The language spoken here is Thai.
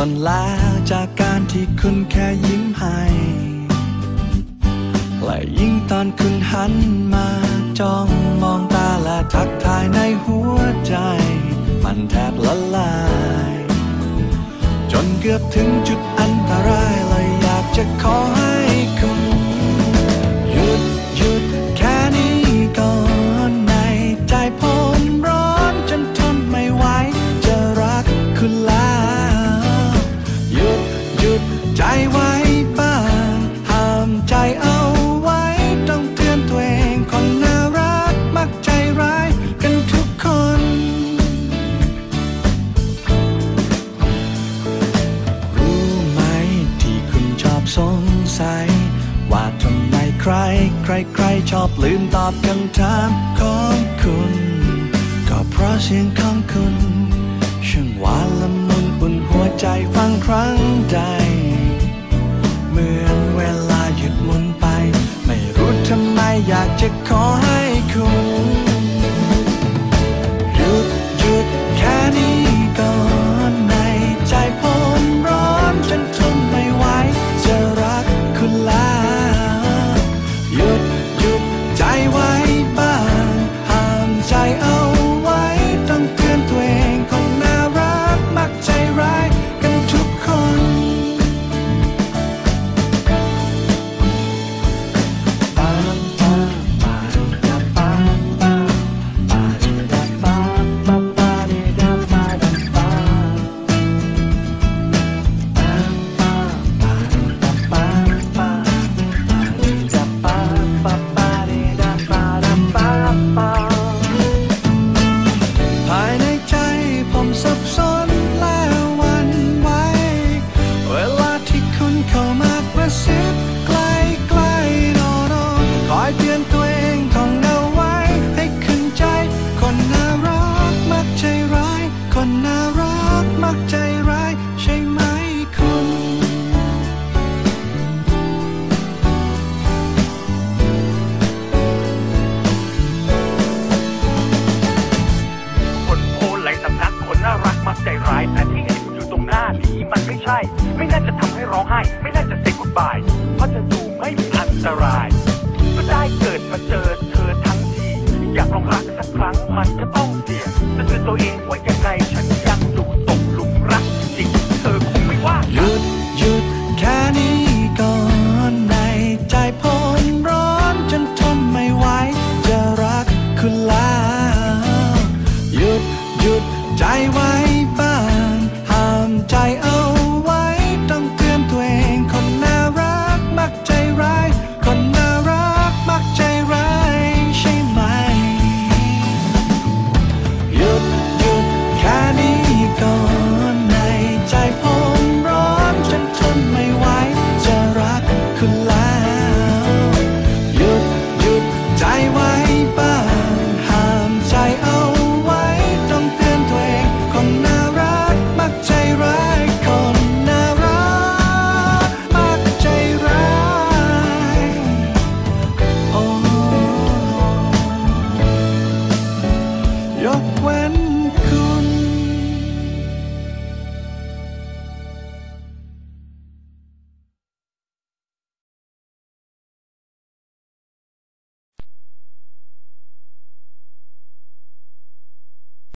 ผ่อนล้าจากการที่คุณแค่ยิ้มให้และยิ่งตอนคุณหันมาจ้องมองตาและทักทายในหัวใจ มันแทบละลาย จนเกือบถึงจุดอันตรายเลยอยากจะขอ ใจไว้บ้างห้ามใจเอาไว้ ต้องเตือนตัวเองคนน่ารักมักใจร้ายกันทุกคน รู้ไหมที่คุณชอบสงสัย ว่าทำไมใคร ใครใครชอบลืมตอบคำถามของคุณ ก็เพราะเสียงของคุณช่างหวานละมุนอุ่นหัวใจฟังครั้งใด อยากจะขอให้ ร้องไห้ ไม่น่าจะเซ็กกุดบาย เพราะจะดูไม่มีอันตราย ก็ได้เกิดมาเจอเธอทั้งที อยากลองรักสักครั้งมันก็ต้องเสี่ยงจะเตือนตัวเอง when